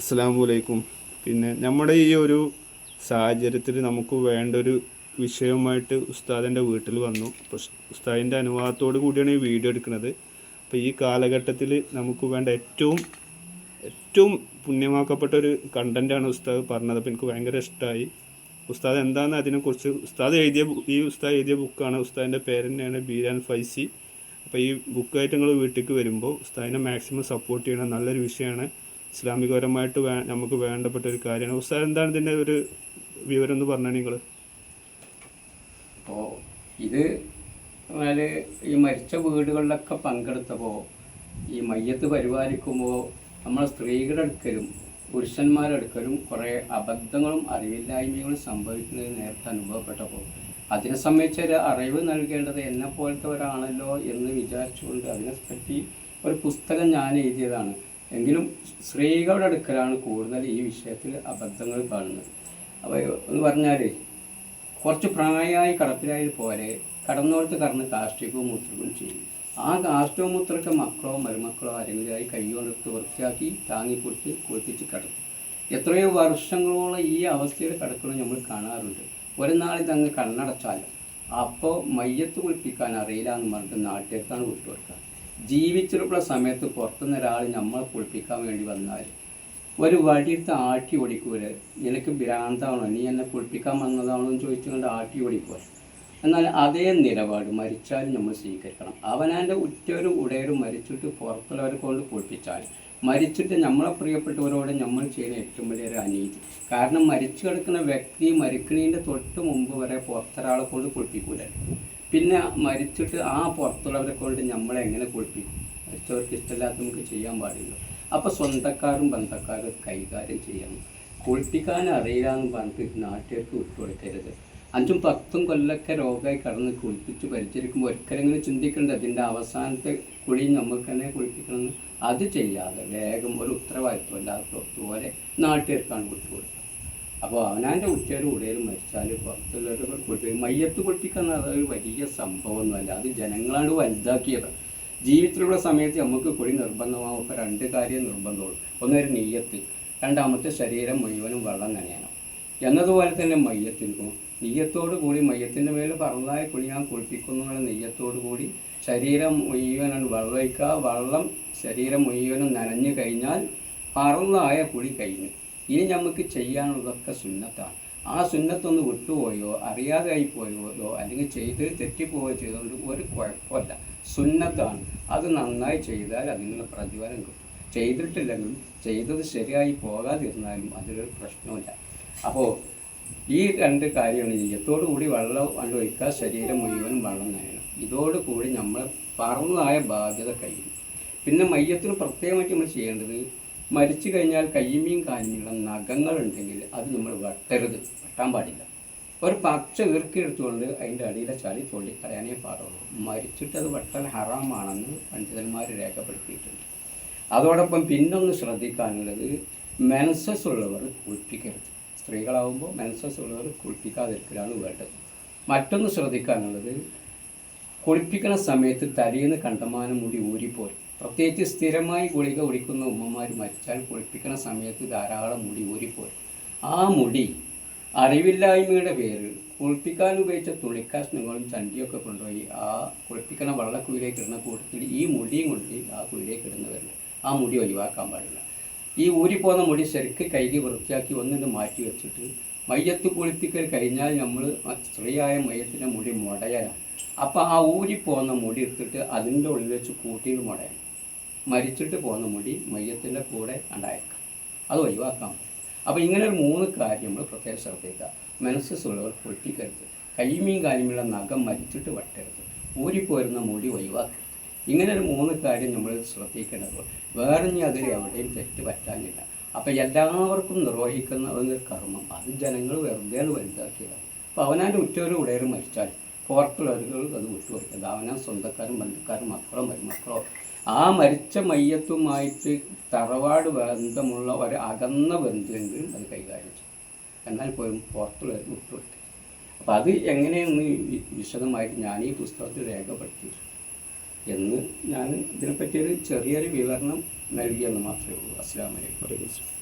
അസ്സാമലൈക്കും പിന്നെ നമ്മുടെ ഈ ഒരു സാഹചര്യത്തിൽ നമുക്ക് വേണ്ട ഒരു വിഷയവുമായിട്ട് ഉസ്താദിന്റെ വീട്ടിൽ വന്നു. അപ്പോൾ ഉസ്താദിന്റെ അനുവാദത്തോട് കൂടിയാണ് ഈ വീഡിയോ എടുക്കുന്നത്. അപ്പോൾ ഈ കാലഘട്ടത്തിൽ നമുക്ക് വേണ്ട ഏറ്റവും ഏറ്റവും പുണ്യമാക്കപ്പെട്ട ഒരു കണ്ടന്റാണ് ഉസ്താദ് പറഞ്ഞത്. അപ്പോൾ എനിക്ക് ഭയങ്കര ഇഷ്ടമായി ഉസ്താദ് എന്താണെന്ന് അതിനെക്കുറിച്ച് ഉസ്താദ് എഴുതിയ ഈ ഉസ്താദ് എഴുതിയ ബുക്കാണ്. ഉസ്താദിന്റെ പേര് തന്നെയാണ് ബീരാൻ ഫൈസി. അപ്പോൾ ഈ ബുക്കായിട്ട് നിങ്ങൾ വീട്ടിലേക്ക് വരുമ്പോൾ ഉസ്താദിനെ മാക്സിമം സപ്പോർട്ട് ചെയ്യണം. നല്ലൊരു വിഷയമാണ്. ഇസ്ലാമികപരമായിട്ട് വേ നമുക്ക് വേണ്ടപ്പെട്ട ഒരു കാര്യമാണ്. ഉസ്താദ് എന്താണ് ഇതിന്റെ ഒരു വിവരം എന്ന് പറഞ്ഞാൽ നിങ്ങൾ അപ്പോൾ ഇത് ഈ മരിച്ച വീടുകളിലൊക്കെ പങ്കെടുത്തപ്പോൾ ഈ മയ്യത്ത് പരിപാലിക്കുമ്പോൾ നമ്മൾ സ്ത്രീകളുടെ അടുക്കലും പുരുഷന്മാരുടെ അടുക്കലും കുറേ അബദ്ധങ്ങളും അറിവില്ലായ്മകളും സംഭവിക്കുന്നത് നേരത്തെ അനുഭവപ്പെട്ടപ്പോൾ അതിനെ സംബന്ധിച്ച് ഒരു അറിവ് നൽകേണ്ടത് എന്നെ പോലത്തെ എന്ന് വിചാരിച്ചുകൊണ്ട് അതിനെപ്പറ്റി ഒരു പുസ്തകം ഞാൻ എഴുതിയതാണ്. എങ്കിലും സ്ത്രീകളുടെ അടുക്കലാണ് കൂടുതൽ ഈ വിഷയത്തിൽ അബദ്ധങ്ങൾ കാണുന്നത്. അപ്പോൾ എന്ന് പറഞ്ഞാൽ കുറച്ച് പ്രായമായി കടപ്പിലായത് പോലെ കടന്നോടത്ത് കടന്ന് കാഷ്ടികവും മൂത്രവും ചെയ്യും. ആ കാഷ്ടവും മൂത്രമൊക്കെ മക്കളോ മരുമക്കളോ ആരെങ്കിലുമായി കൈകൊണ്ടെടുത്ത് വൃത്തിയാക്കി താങ്ങിപ്പൊടിച്ച് കുളിപ്പിച്ച് കിടക്കും എത്രയോ വർഷങ്ങളോളം ഈ അവസ്ഥയിൽ കിടക്കുന്നത് നമ്മൾ കാണാറുണ്ട്. ഒരു നാളിൽ ഇതങ്ങ് കണ്ണടച്ചാൽ അപ്പോൾ മയ്യത്ത് കുളിപ്പിക്കാൻ അറിയില്ല എന്ന് പറഞ്ഞിട്ട് നാട്ടിലേക്കാണ് വിട്ടുകൊടുക്കുക ജീവിച്ചിട്ടുള്ള സമയത്ത് പുറത്തുനിന്ന് ഒരാൾ നമ്മളെ കുളിപ്പിക്കാൻ വേണ്ടി വന്നാൽ ഒരു വടിയെടുത്ത് ആട്ടി ഓടിക്കൂല? നിനക്ക് ഭ്രാന്താണോ? നീ എന്നെ കുളിപ്പിക്കാൻ വന്നതാണോ എന്ന് ചോദിച്ചുകൊണ്ട് ആട്ടി ഓടിക്കൂല എന്നാൽ അതേ നിലപാട് മരിച്ചാലും നമ്മൾ സ്വീകരിക്കണം. അവനാന്റെ ഉറ്റവരും ഉടയരും മരിച്ചിട്ട് പുറത്തുള്ളവരെ കൊണ്ട് കുളിപ്പിച്ചാൽ മരിച്ചിട്ട് നമ്മളെ പ്രിയപ്പെട്ടവരോട് നമ്മൾ ചെയ്യുന്ന ഏറ്റവും വലിയൊരു അനീതി. കാരണം മരിച്ചു കിടക്കുന്ന വ്യക്തി മരിക്കണീന്റെ തൊട്ട് മുമ്പ് വരെ പുറത്തൊരാളെ കൊണ്ട് കുളിപ്പിക്കൂല പിന്നെ മരിച്ചിട്ട് ആ പുറത്തുള്ളവരെ കൊണ്ട് നമ്മളെ എങ്ങനെ കുളിപ്പിക്കും? മരിച്ചവർക്ക് ഇഷ്ടമില്ലാത്ത നമുക്ക് ചെയ്യാൻ പാടില്ല. അപ്പോൾ സ്വന്തക്കാരും ബന്ധക്കാരും കൈകാര്യം ചെയ്യണം. കുളിപ്പിക്കാൻ അറിയില്ല എന്ന് പറഞ്ഞിട്ട് നാട്ടുകാർക്ക് വിട്ടുകൊടുക്കരുത് അഞ്ചും പത്തും കൊല്ലൊക്കെ രോഗമായി കടന്ന് കുളിപ്പിച്ച് പരിചരിക്കുമ്പോൾ ഒരിക്കലെങ്കിലും ചിന്തിക്കേണ്ടത് അതിന്റെ അവസാനത്തെ കുളി നമുക്ക് തന്നെ കുളിപ്പിക്കണമെന്ന്. അത് ചെയ്യാതെ വേഗം ഒരു ഉത്തരവാദിത്വം ഇല്ലാത്തതുപോലെ നാട്ടുകാർക്കാണ് വിട്ടുകൊടുക്കുക അപ്പോൾ അവനാന്റെ ഉച്ചയുടെ ഉടയരും മരിച്ചാൽ പുറത്തുള്ളവരുടെ കുളിപ്പിക്കും മയ്യത്ത് പൊട്ടിക്കുന്ന അതൊരു വലിയ സംഭവമൊന്നുമല്ല. അത് ജനങ്ങളാണ് വലുതാക്കിയത്. ജീവിതത്തിലുള്ള സമയത്ത് നമുക്ക് കൂടി നിർബന്ധമാവും. ഇപ്പോൾ രണ്ട് കാര്യം നിർബന്ധമുള്ളൂ. ഒന്നൊരു നെയ്യത്ത് രണ്ടാമത്തെ ശരീരം മുഴുവനും വെള്ളം നനയണം. എന്നതുപോലെ തന്നെ മയ്യത്തിനും. നെയ്യത്തോടു കൂടി മയ്യത്തിന്റെ മേൽ പറന്നായ കുളി ഞാൻ കുളിപ്പിക്കുന്നു എന്നുള്ള നെയ്യത്തോടു കൂടി ശരീരം മുഴുവനും വെള്ളം വെള്ളം ശരീരം മുഴുവനും നനഞ്ഞു കഴിഞ്ഞാൽ പറന്നായ കുളി കഴിഞ്ഞു. ഇനി നമുക്ക് ചെയ്യാനുള്ളതൊക്കെ സുന്നത്താണ്. ആ സുന്നത്തൊന്ന് വിട്ടുപോയോ അറിയാതെ പോയോ അല്ലെങ്കിൽ ചെയ്ത് തെറ്റിപ്പോയോ ചെയ്തുകൊണ്ട് ഒരു കുഴപ്പമില്ല. സുന്നത്താണ്. അത് നന്നായി ചെയ്താൽ അതിനുള്ള പ്രതിഫലം കിട്ടും. ചെയ്തിട്ടില്ലെങ്കിലും ചെയ്തത് ശരിയായി പോകാതിരുന്നാലും അതിലൊരു പ്രശ്നമില്ല അപ്പോൾ ഈ രണ്ട് കാര്യമാണ് നെയ്യത്തോടു കൂടി വെള്ളം ഒഴിക്കുക. ശരീരം മുഴുവനും വെള്ളം നനയണം. ഇതോടുകൂടി നമ്മൾ പറന്നതായ ബാധ്യത കഴിയും പിന്നെ മയ്യത്തിന് പ്രത്യേകമായിട്ട് നമ്മൾ ചെയ്യേണ്ടത് മരിച്ചു കഴിഞ്ഞാൽ കയ്യുമീൻ കാലിനുള്ള നഖങ്ങളുണ്ടെങ്കിൽ അത് നമ്മൾ വെട്ടരുത് വെട്ടാൻ പാടില്ല. ഒരു പച്ച ഈർക്കിയെടുത്തുകൊണ്ട് അതിന്റെ അടിയിലെ ചളി തൊള്ളിക്കളയാനേ പാടുള്ളൂ. മരിച്ചിട്ട് അത് വെട്ടാൻ ഹറാമാണെന്ന് പണ്ഡിതന്മാർ രേഖപ്പെടുത്തിയിട്ടുണ്ട്. അതോടൊപ്പം പിന്നൊന്ന് ശ്രദ്ധിക്കാനുള്ളത് മെൻസസ് ഉള്ളവർ കുളിപ്പിക്കരുത്. സ്ത്രീകളാവുമ്പോൾ മെൻസസ് ഉള്ളവർ കുളിപ്പിക്കാതിരിക്കലാണ് വേണ്ടത്. മറ്റൊന്ന് ശ്രദ്ധിക്കാനുള്ളത് കുളിപ്പിക്കുന്ന സമയത്ത് തലയിൽ നിന്ന് കണ്ടമാനം മുടി ഊരിപ്പോരും. പ്രത്യേകിച്ച് സ്ഥിരമായി ഗുളിക കുടിക്കുന്ന ഉമ്മമാർ മരിച്ചാൽ കുളിപ്പിക്കുന്ന സമയത്ത് ധാരാളം മുടി ഊരിപ്പോയി ആ മുടി അറിവില്ലായ്മയുടെ പേരിൽ കുളിപ്പിക്കാൻ ഉപയോഗിച്ച തുണിക്കഷ്ണങ്ങളും ചണ്ടിയൊക്കെ കൊണ്ടുപോയി ആ കുളിപ്പിക്കുന്ന വള്ളക്കുയിലേക്ക് ഇടുന്ന കൂട്ടത്തിൽ ഈ മുടിയും കൊണ്ട് ആ കുയിലേക്ക് ഇടുന്നവരുണ്ട്. ആ മുടി ഒഴിവാക്കാൻ പാടില്ല. ഈ ഊരിപ്പോകുന്ന മുടി ശരിക്ക് കൈകി വൃത്തിയാക്കി ഒന്നിട്ട് മാറ്റി വെച്ചിട്ട് മയ്യത്ത് കുളിപ്പിക്കൽ കഴിഞ്ഞാൽ നമ്മൾ സ്ത്രീയായ മയ്യത്തിന്റെ മുടി മുടയലാണ് അപ്പോൾ ആ ഊരിപ്പോകുന്ന മുടി എടുത്തിട്ട് അതിന്റെ ഉള്ളിൽ വെച്ച് കൂട്ടിയിട്ട് മുടയണം. മരിച്ചിട്ട് പോകുന്ന മുടി മയ്യത്തിന്റെ കൂടെ ഉണ്ടായേക്കാം. അത് ഒഴിവാക്കാൻ പറ്റും അപ്പോൾ ഇങ്ങനെ ഒരു മൂന്ന് കാര്യം നമ്മൾ പ്രത്യേകം ശ്രദ്ധിക്കുക. മനസ്സ് ഉള്ളവർ പൊട്ടിക്കരുത്. കൈമീൻ കാര്യമുള്ള നഖം മരിച്ചിട്ട് വട്ടരുത്. ഊരിപ്പോരുന്ന മുടി ഒഴിവാക്കരുത്. ഇങ്ങനെ ഒരു മൂന്ന് കാര്യം നമ്മൾ ശ്രദ്ധിക്കേണ്ടത് വേറെ ഇനി അതിൽ എവിടെയും തെറ്റ് പറ്റാനില്ല അപ്പം എല്ലാവർക്കും നിർവഹിക്കുന്ന ഒരു കർമ്മം. അത് ജനങ്ങൾ വെറുതെ വലുതാക്കിയതാണ്. അപ്പോൾ അവനാന്റെ ഉറ്റവരും ഉടയരും മരിച്ചാൽ പുറത്തുള്ളവരുകൾ അത് വിട്ടുകൊടുക്കുന്നത് അവനാ സ്വന്തക്കാരും ബന്ധുക്കാരും മക്കളോ മരുമക്കളോ. ആ മരിച്ച മയ്യത്തുമായിട്ട് തറവാട് ബന്ധമുള്ള ഒരു അകന്ന ബന്ധുവെങ്കിൽ അത് കൈകാര്യം ചെയ്യും. എന്നാൽ പോലും പുറത്തുള്ളവർ വിട്ടുകൊടുക്കുക അപ്പോൾ അത് എങ്ങനെയെന്ന് വിശദമായിട്ട് ഞാൻ ഈ പുസ്തകത്തിൽ രേഖപ്പെടുത്തി എന്ന് ഞാൻ ഇതിനെപ്പറ്റിയൊരു ചെറിയൊരു വിവരണം നൽകിയെന്ന് മാത്രമേ ഉള്ളൂ. അസ്ലാം വലൈക്കും വലൈക്കും സ്സലാം.